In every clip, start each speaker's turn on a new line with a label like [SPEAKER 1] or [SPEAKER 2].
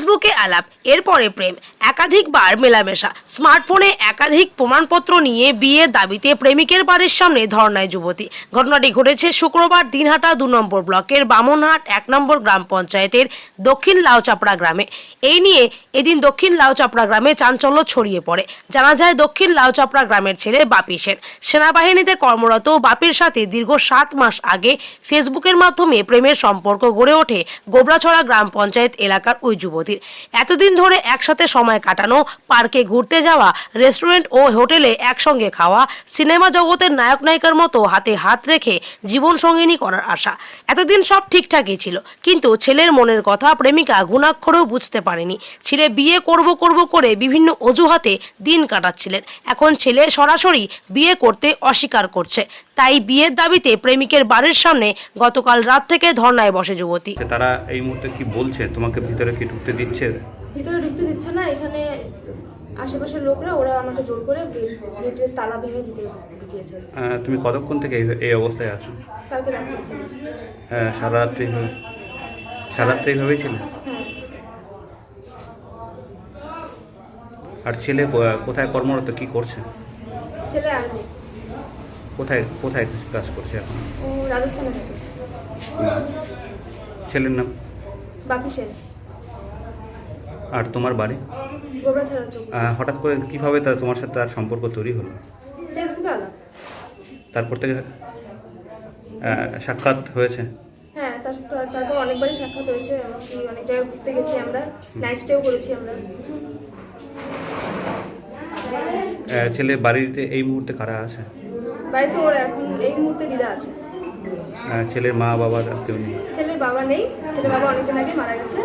[SPEAKER 1] ফেসবুকে আলাপ, এরপরে প্রেম, একাধিকবার মেলামেশা, স্মার্টফোনে একাধিক প্রমাণপত্র নিয়ে বিয়ের দাবিতে প্রেমিকের বাড়ির সামনে ধর্নায় যুবতী। ঘটনাটি ঘটেছে শুক্রবার দিনহাটা দু নম্বর ব্লকের বামনহাট এক নম্বর গ্রাম পঞ্চায়েতের দক্ষিণ লাউচাপড়া গ্রামে। এই নিয়ে এদিন দক্ষিণ লাউচাপড়া গ্রামে চাঞ্চল্য ছড়িয়ে পড়ে। জানা যায়, দক্ষিণ লাউচাপড়া গ্রামের ছেলে বাপি সেন। সেনাবাহিনীতে কর্মরত বাপির সাথে দীর্ঘ সাত মাস আগে ফেসবুকের মাধ্যমে প্রেমের সম্পর্ক গড়ে ওঠে গোবরাছড়া গ্রাম পঞ্চায়েত এলাকার ওই যুবতীর এতদিন ধরে একসাথে সময় কাটানো, পার্কে ঘুরতে যাওয়া, রেস্টুরেন্ট ও হোটেলে একসঙ্গে খাওয়া, সিনেমা জগতের নায়ক নায়িকার মতো হাতে হাত রেখে জীবন সঙ্গিনী করার আশা। এতদিন সব ঠিকঠাকই ছিল, কিন্তু ছেলের মনের কথা প্রেমিকা গুণাক্ষরেও বুঝতে পারেনি। ছেলে বিয়ে করব করব করে বিভিন্ন অজুহাতে দিন কাটাচ্ছিলেন। এখন ছেলে সরাসরি বিয়ে করতে অস্বীকার করছে। তাই বিয়ের দাবিতে প্রেমিকের বাড়ির সামনে গতকাল রাত থেকে ধর্নায় বসে যুবতী।
[SPEAKER 2] তারা এই মুহূর্তে কি বলছে? তোমাকে ভিতরে কি ঢুকতে দিচ্ছে?
[SPEAKER 3] ভিতরে ঢুকতে দিচ্ছে না এখানে আশেপাশের লোকরা ওরা আমাকে জোর করে গেটের তালা ভেঙে
[SPEAKER 2] আহ, তুমি কতক্ষণ থেকে এই- এই অবস্থায় আছো?
[SPEAKER 3] কালকে
[SPEAKER 2] আহ, সারা রাত্রি সারা রাত্রি এইভাবেই ছিল?
[SPEAKER 3] হ্যাঁ।
[SPEAKER 2] আর ছেলে কোথায় কর্মরত? কি করছে?
[SPEAKER 3] ছেলে আর্মি
[SPEAKER 2] কোথায় কোথায় কাজ করছে? এখন
[SPEAKER 3] ও রাজস্থানে থাকে।
[SPEAKER 2] ছেলের নাম?
[SPEAKER 3] বাপি সেন।
[SPEAKER 2] আর তোমার বাড়ি?
[SPEAKER 3] গোবরা ছাড়া চোখ
[SPEAKER 2] আহ, হঠাৎ করে কীভাবে তা তোমার সাথে তার সম্পর্ক তৈরি হলো?
[SPEAKER 3] ফেসবুকে আলাপ।
[SPEAKER 2] তারপর থেকে আহ, সাক্ষাৎ হয়েছে?
[SPEAKER 3] হ্যাঁ তার তারপর অনেকবারই সাক্ষাৎ হয়েছে। এমনকি অনেক জায়গায় ঘুরতে গেছি আমরা। নাইট স্টেও করেছি আমরা।
[SPEAKER 2] আহ, ছেলে বাড়িতে এই মুহূর্তে কারা আছে?
[SPEAKER 3] বাড়িতে ওর এখন এই মুহূর্তে দিদা আছে।
[SPEAKER 2] ছেলের মা বাবা কেউ নেই।
[SPEAKER 3] ছেলের বাবা নেই ছেলের বাবা অনেকদিন আগে মারা গেছে।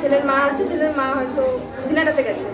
[SPEAKER 3] ছেলের মা আছে ছেলের মা হয়তো দিনাটাতে গেছে।